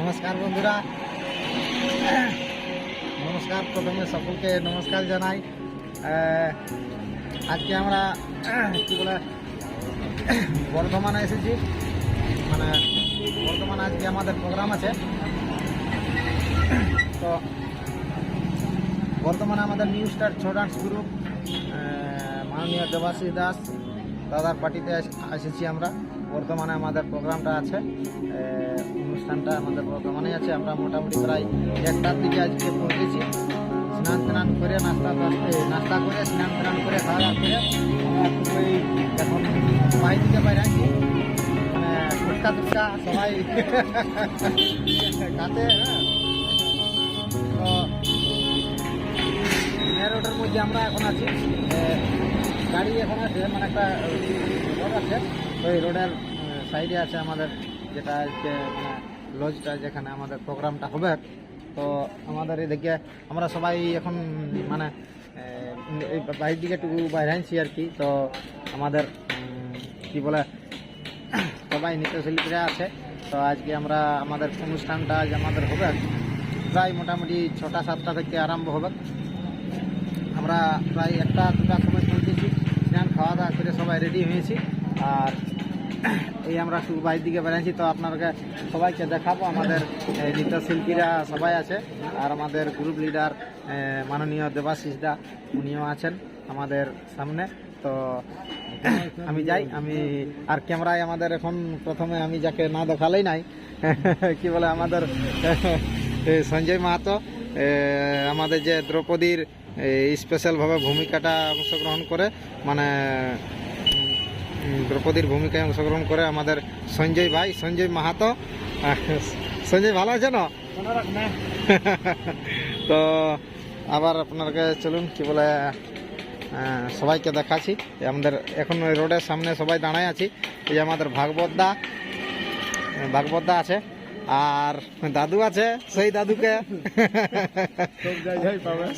নমস্কার বন্ধুরা। নমস্কার প্রথমে সকলকে নমস্কার জানাই। আজকে আমরা, কি বলে, বর্ধমানে এসেছি। মানে বর্ধমানে আজকে আমাদের প্রোগ্রাম আছে। তো বর্তমানে আমাদের new star Chhau dance group মাননীয় দেবাশিস দাস, দাদার পার্টিতে এসেছি আমরা। বর্তমানে আমাদের প্রোগ্রামটা আছে। অনুষ্ঠানটা আমাদের বর্তমানে আছে। আমরা মোটামুটি প্রায় একটার দিকে আজকে পৌঁছেছি। স্নান টান করে নাস্তা নাস্তা করে স্নান টান করে খাওয়া করে ওই এখন বাড়ি থেকে বাইরে আছি। মানে ফুটকা টুটকা সবাই কাতে হ্যাঁ। তো রোডের মধ্যে আমরা এখন আছি। গাড়ি এখন আছে মানে একটা, রোড আছে। ওই রোডের সাইডে আছে আমাদের যেটা আজকে মানে লজটা যেখানে আমাদের প্রোগ্রামটা হবে। তো আমাদের এদিকে আমরা সবাই এখন মানে এই বাইরের দিকে একটু বাইরে আনছি আর কি। তো আমাদের কি বলে, সবাই নৃত্যশিল্পীরা আছে। তো আজকে আমরা, আমাদের অনুষ্ঠানটা আজ আমাদের হবে। প্রায় মোটামুটি ছটা, সাতটা থেকে আরম্ভ হবে। আমরা প্রায় একটা দুটার সময় পৌঁছেছি স্নান খাওয়া দাওয়া করে সবাই রেডি হয়েছি। আর এই আমরা একটু বাইরের দিকে বেড়াচ্ছি তো আপনাকে সবাইকে দেখাবো। আমাদের নৃত্যশিল্পীরা সবাই আছে, আর আমাদের গ্রুপ লিডার মাননীয় দেবাশিস দা, উনিও আছেন আমাদের সামনে। তো আমি যাই, আমি, আর ক্যামেরায় আমাদের এখন প্রথমে আমি যাকে না দেখালেই নাই, কি বলে আমাদের সঞ্জয় মাহাতো আমাদের যে দ্রৌপদীর স্পেশালভাবে ভূমিকাটা অংশগ্রহণ করে মানে দ্রৌপদীর ভূমিকায় অংশগ্রহণ করে আমাদের সঞ্জয় ভাই, সঞ্জয় মাহাতো। সঞ্জয়, ভালো আছে না তো আবার আপনাকে চলুন, কি বলে সবাইকে দেখাচ্ছি। আমাদের এখন রোডের সামনে সবাই দাঁড়ায় আছি। এই আমাদের ভাগবত দা ভাগবত দা আছে। আর দাদু আছে, সেই দাদুকে।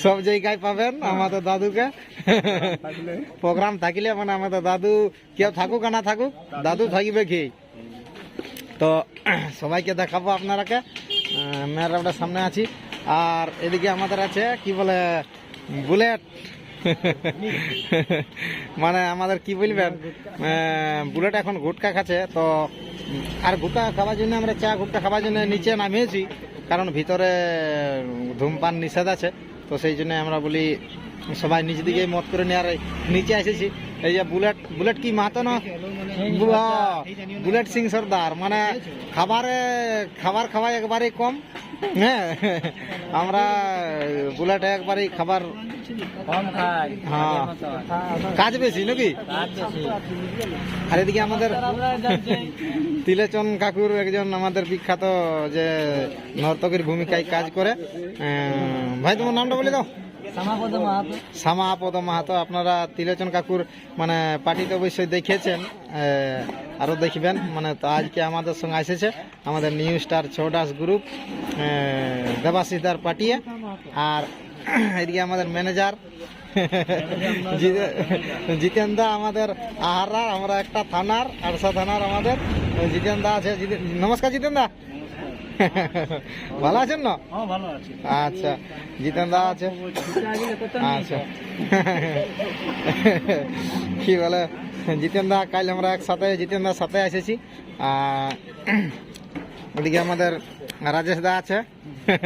সব জায়গায় পাবেন আমাদের দাদুকে। প্রোগ্রাম থাকিলে মানে আমাদের দাদু কেউ থাকুক না থাকুক, দাদু থাকিবে কি? তো সবাইকে দেখাবো আপনারাকে। মেয়েরা সামনে আছি। আর এদিকে আমাদের আছে, কি বলে, বুলেট। মানে আমাদের কি বলবেন? বুলেট এখন গুটকা খাচ্ছে, তো আর গুটকা খাওয়ার জন্য আমরা চা গুটকা খাওয়ার জন্য নিচে নামিয়েছি, কারণ ভিতরে ধূমপান নিষেধ আছে, তো সেই জন্য আমরা বলি সবাই নিচ দিকে মত করে নিয়ে আর নিচে এসেছি। এই যে বুলেট বুলেট কি মাতো না? বুলেট সিং সর্দার মানে খাবারে খাবার খাওয়াই একবারেই কম হ্যাঁ? আমরা বুলেট একবারেই খাবার হ্যাঁ। কাজ বেশি নাকি? আর এদিকে আমাদের তিলেচন কাকুর একজন আমাদের বিখ্যাত যে নর্তকের ভূমিকায় কাজ করে। ভাই তোমার নামটা বলে দাও। শ্যামাপদ মাহাতো। আপনারা তিলেচন কাকুর মানে পার্টিতে অবশ্যই দেখেছেন আরও দেখবেন মানে তো আজকে আমাদের সঙ্গে এসেছে আমাদের নিউ স্টার ছৌডাস গ্রুপ দেবাশিসদার পার্টিয়ে আর এদিকে আমাদের ম্যানেজার জিতেন দা আমাদের আহারার, আমরা একটা থানার, আরসা থানার আমাদের জিতেন দা আছে নমস্কার জিতেন দা ভালো আছেন না? হ্যাঁ ভালো আছি। আচ্ছা জিতেন দা আছে। আচ্ছা। কি বলে? জিতেন দা কাল আমরা একসাথে জিতেন দার সাথে এসেছি। ওদিকে আমাদের রাজেশ দা আছে।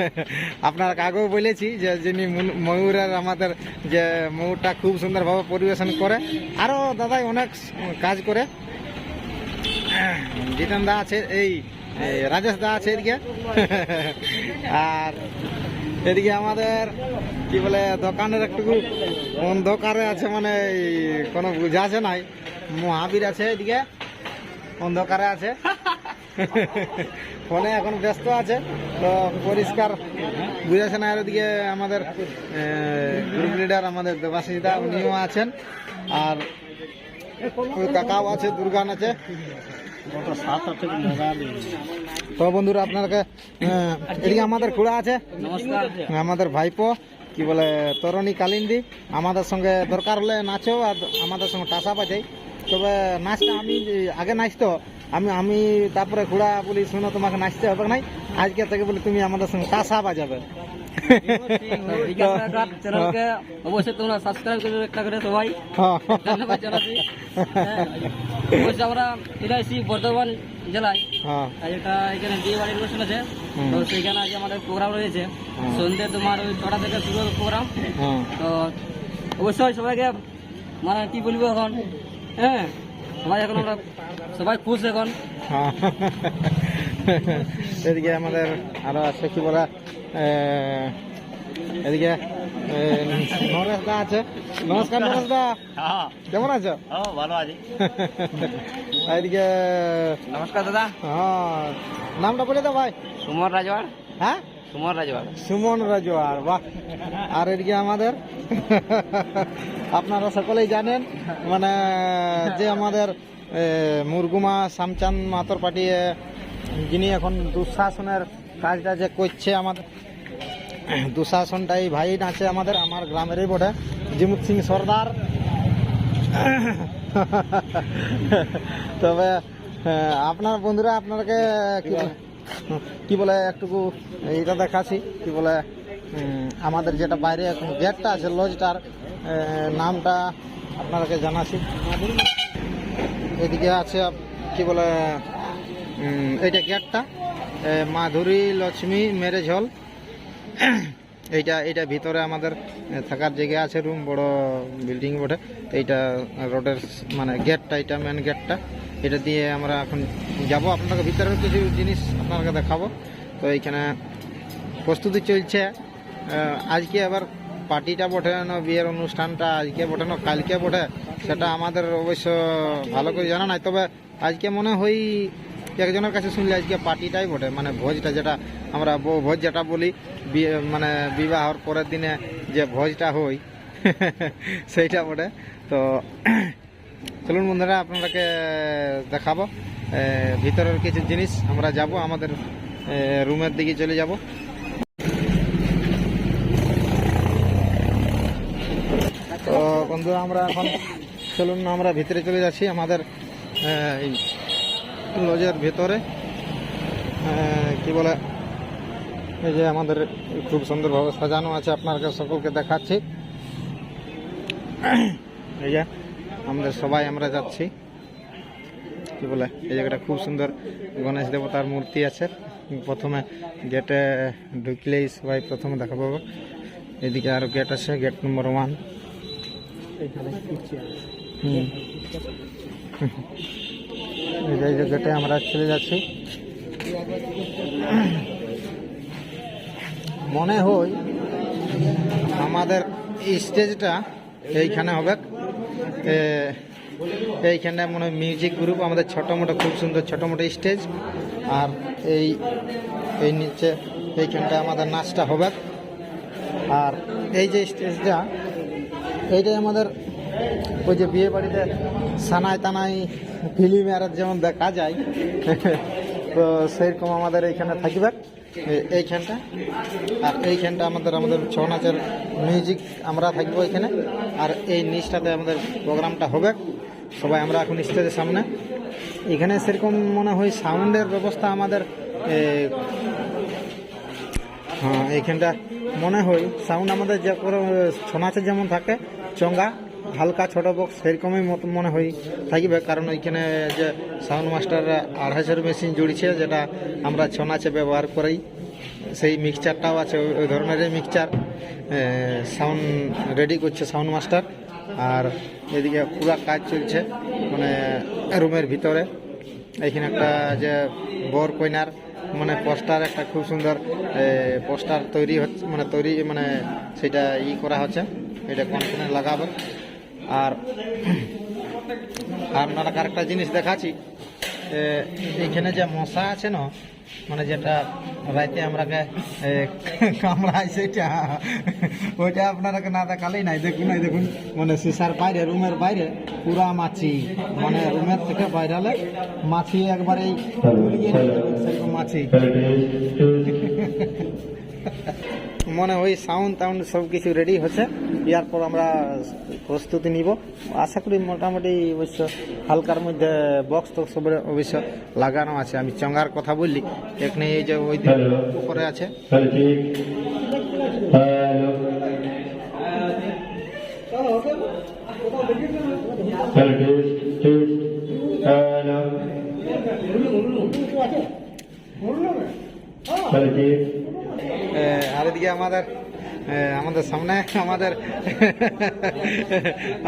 আপনার আগেও বলেছি যে যিনি ময়ূরের আমাদের যে ময়ূরটা খুব সুন্দরভাবে পরিবেশন করে আরও দাদাই অনেক কাজ করে। জিতেন দা আছে এই রাজেশ দা আছে এদিকে। আর এদিকে আমাদের, কি বলে, দোকানের একটু অন্ধকারে আছে মানে কোনো কোনো বুঝাছে নাই। মহাবীর আছে এদিকে। অন্ধকারে আছে? ফোনে এখন ব্যস্ত আছে, তো পরিষ্কার বুঝাচ্ছে না। আর ওদিকে আমাদের গ্রুপ লিডার আমাদের দেবাশিস দা, উনিও আছেন। আর কাকাও আছে, দুর্গান আছে। তো বন্ধুরা আপনাকে এদিকে আমাদের খুড়া আছে। নমস্কার। আমাদের ভাইপো কি বলে তরণী কালিন্দি। আমাদের সঙ্গে দরকার হলে নাচো আর আমাদের সঙ্গে টাসা বাজাই। তবে নাচটা আমি আগে নাচতো আমি আমি তারপরে ঘোড়া বলি শোনো তোমাকে নাচতে হবে নাই। আজকে থেকে বলি তুমি আমাদের সঙ্গে তাসা বাজাবে। অবশ্যই তোমরা সাবস্ক্রাইব করে একটা করে সবাই। ধন্যবাদ জানাচ্ছি। হ্যাঁ, অবশ্যই আমরা বর্ধমান জেলায়। হ্যাঁ। একটা এখানে বিয়ে বাড়ির অনুষ্ঠান আছে। তো সেখানে আজ আমাদের প্রোগ্রাম রয়েছে। সন্ধ্যে তোমার ওই ছটা থেকে শুরু হবে প্রোগ্রাম তো অবশ্যই সবাইকে মানে কি বলব এখন? হ্যাঁ সবাই এখন আমরা সবাই খুশ এখন। হ্যাঁ। এদিকে আমাদের আরও আছে কি বলা এদিকে নরেশ দা আছে। নমস্কার নরেশ দা। হ্যাঁ। কেমন আছো? ভালো আছি। এদিকে নমস্কার দাদা। হ্যাঁ নামটা বলে দাও ভাই। সুমন রাজওয়ার হ্যাঁ? সুমন রাজওয়ার বাহ। আর এদিকে আমাদের? আপনারা সকলেই জানেন মানে যে আমাদের মুরগুমা শামচাঁদ মাতর পার্টি যিনি এখন দুঃশাসনের কাজটা যে করছে আমাদের, দুঃশাসনটাই ভাই আছে আমাদের, আমার গ্রামেরই বটে। জিমুত সিং সর্দার। তবে আপনার বন্ধুরা আপনাকে কি বলে, একটুকু এটা দেখাচ্ছি, কি বলে আমাদের যেটা বাইরে এখন গেটটা আছে, লজটার নামটা আপনাদেরকে জানাছি এদিকে আছে, কি বলে এইটা গেটটা মাধুরী লক্ষ্মী ম্যারেজ হল। এইটা এইটা ভিতরে আমাদের থাকার জায়গা আছে, রুম, বড় বিল্ডিং বটে। এইটা রোডের মানে গেটটা এটা মেন গেটটা। এটা দিয়ে আমরা এখন যাব। আপনাকে ভিতরের কিছু জিনিস আপনাকে দেখাবো। তো এইখানে প্রস্তুতি চলছে। আজকে আবার পার্টিটা বটে না বিয়ের অনুষ্ঠানটা আজকে বটে না কালকে বটে সেটা আমাদের অবশ্য ভালো করে জানা নাই। তবে আজকে মনে হয় একজনের কাছে শুনলে আজকে পার্টিটাই বটে মানে ভোজটা যেটা আমরা ভোজ যেটা বলি মানে বিবাহর পরের দিনে যে ভোজটা হই সেইটা বটে। তো চলুন বন্ধুরা, আপনাদেরকে দেখাবো। ভিতরের কিছু জিনিস। আমরা যাব, আমাদের রুমের দিকে চলে যাব। তো বন্ধুরা, আমরা এখন, চলুন, আমরা ভিতরে চলে যাচ্ছি, আমাদের লজের ভেতরে। কি বলে, এই যে আমাদের খুব সুন্দরভাবে সাজানো আছে আপনাকে সকলকে দেখাচ্ছি। এই যে আমাদের সবাই আমরা যাচ্ছি। কি বলে এই জায়গাটা খুব সুন্দর। গণেশ দেবতার মূর্তি আছে। প্রথমে গেটে ঢুকলেই সবাই প্রথমে দেখা পাবো। এদিকে আরও গেট আছে গেট নম্বর ওয়ান হুম। এই যে- গেটে আমরা চলে যাচ্ছি। মনে হয় আমাদের স্টেজটা এইখানে হবে। এইখানে মনে হয় মিউজিক গ্রুপ আমাদের ছোটো মোটো, খুব সুন্দর ছোটো মোটো স্টেজ আর এই এই নিচে, এইখানটা আমাদের নাচটা হবে। আর এই যে স্টেজটা এইটাই আমাদের ওই যে বিয়ে বাড়িতে সানায় তানায় ফিল্ম আর যেমন দেখা যায়, তো সেরকম আমাদের এইখানে থাকবে। এইখানটা আর এইখানটা আমাদের আমাদের ছৌ নাচের মিউজিক আমরা থাকব এখানে। আর এই নিচটাতে আমাদের প্রোগ্রামটা হবে। সবাই আমরা এখন স্টেজের সামনে। এখানে সেরকম মনে হয় সাউন্ডের ব্যবস্থা আমাদের হ্যাঁ এইখানটা মনে হয় সাউন্ড আমাদের যে করে ছৌ নাচের যেমন থাকে, চঙ্গা হালকা ছোট বক্স সেরকমই মনে হয় থাকবে। কারণ ওইখানে যে সাউন্ড মাস্টার আড়াইশোর মেশিন জুড়ছে, যেটা আমরা ছৌ নাচে ব্যবহার করি। সেই মিক্সচারটাও আছে, ওই- ওই ধরনের মিক্সচার সাউন্ড রেডি করছে সাউন্ড মাস্টার আর এদিকে পুরো কাজ চলছে মানে রুমের ভিতরে। এখানে একটা যে বর কইনার মানে পোস্টার একটা খুব সুন্দর পোস্টার তৈরি হচ্ছে মানে তৈরি মানে সেটা ই করা হচ্ছে। এটা কোনে লাগাবে। আর আপনারা আরেকটা জিনিস দেখাচ্ছি। এ, এইখানে যে মশা আছে না মানে যেটা রাইতে আমরাকে এ, কামড়ায় সেটা ওইটা আপনারাকে না দেখালেই নাই। দেখুন এই দেখুন মানে সিসার বাইরে রুমের বাইরে পুরা মাছি মানে রুমের থেকে বাইরালে মাছি একবারে এই গুলিয়ে নিয়ে যাবে, সেরকম মাছি। মনে ওই সাউন্ড টাউন্ড সব কিছু রেডি হচ্ছে। এরপর আমরা প্রস্তুতি নিব। আশা করি মোটামুটি অবশ্য হালকার মধ্যে বক্স তো সব অবশ্য লাগানো আছে। আমি চঙ্গার কথা বললি এখানে এই যে ওই উপরে আছে। আর এদিকে আমাদের আমাদের সামনে আমাদের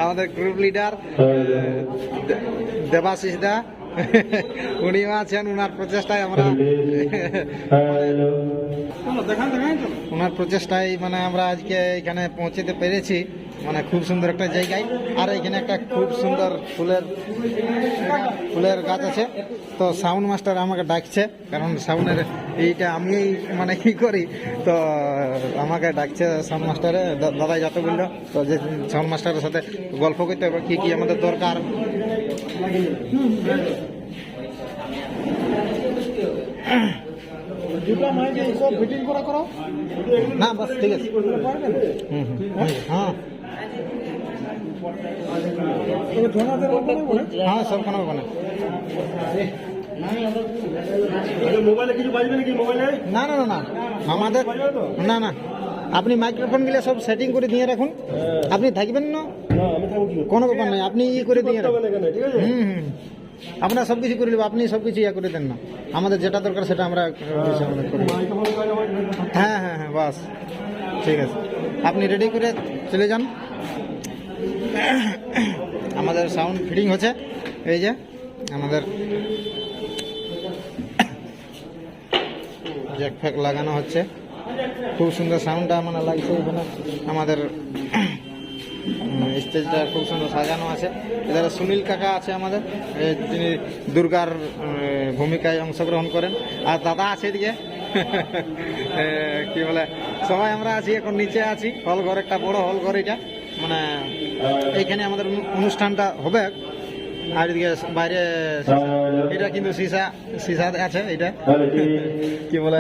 আমাদের গ্রুপ লিডার দেবাশিস দা। উনিও আছেন ওনার প্রচেষ্টায় আমরা উনার ওনার প্রচেষ্টায় মানে আমরা আজকে এখানে পৌঁছতে পেরেছি। মানে খুব সুন্দর একটা জায়গায়। আর এখানে একটা খুব সুন্দর ফুলের ফুলের গাছ আছে। তো সাউন্ড মাস্টার আমাকে ডাকছে কারণ সাউন্ডের এইটা আমি মানে কি করি। তো আমাকে ডাকছে সাউন্ড মাস্টারে দাদাই যাতে বলল তো যে সাউন্ড মাস্টারের সাথে গল্প করতে হবে কী কী আমাদের দরকার। না বাস ঠিক আছে। হুম হুম হ্যাঁ। হ্যাঁ সব কোনো না মোবাইলে কিছু বাজবে নাকি মোবাইলে? না না আমাদের না না। আপনি মাইক্রোফোনগুলো সব সেটিং করে দিয়ে রাখুন। আপনি থাকবেন না? না আমি থাকব কি কোনো ব্যাপার নাই আপনি ই করে দিয়ে রাখুন। হুম হুম। আমরা সব কিছু করে নেব আপনি সব কিছু ইয়ে করে দেন না। আমাদের যেটা দরকার সেটা আমরা আমার হ্যাঁ হ্যাঁ হ্যাঁ বাস। ঠিক আছে। আপনি রেডি করে চলে যান। আমাদের সাউন্ড ফিটিং হচ্ছে। এই যে, আমাদের জ্যাক ফ্যাক লাগানো হচ্ছে। খুব সুন্দর সাউন্ডটা মানে লাগছে এখানে। আমাদের স্টেজটা খুব সুন্দর সাজানো আছে। এধারে সুনীল কাকা আছে আমাদের। যিনি দুর্গার ভূমিকায় অংশগ্রহণ করেন। আর দাদা আছে এদিকে। কি বলে? সবাই আমরা আছি, এখন নিচে আছি। হল ঘর একটা বড় হল ঘর এটা। মানে এইখানে আমাদের অনুষ্ঠানটা হবে। আর এদিকে বাইরে এটা কিন্তু সিসা সিসা আছে, এটা। কি বলে?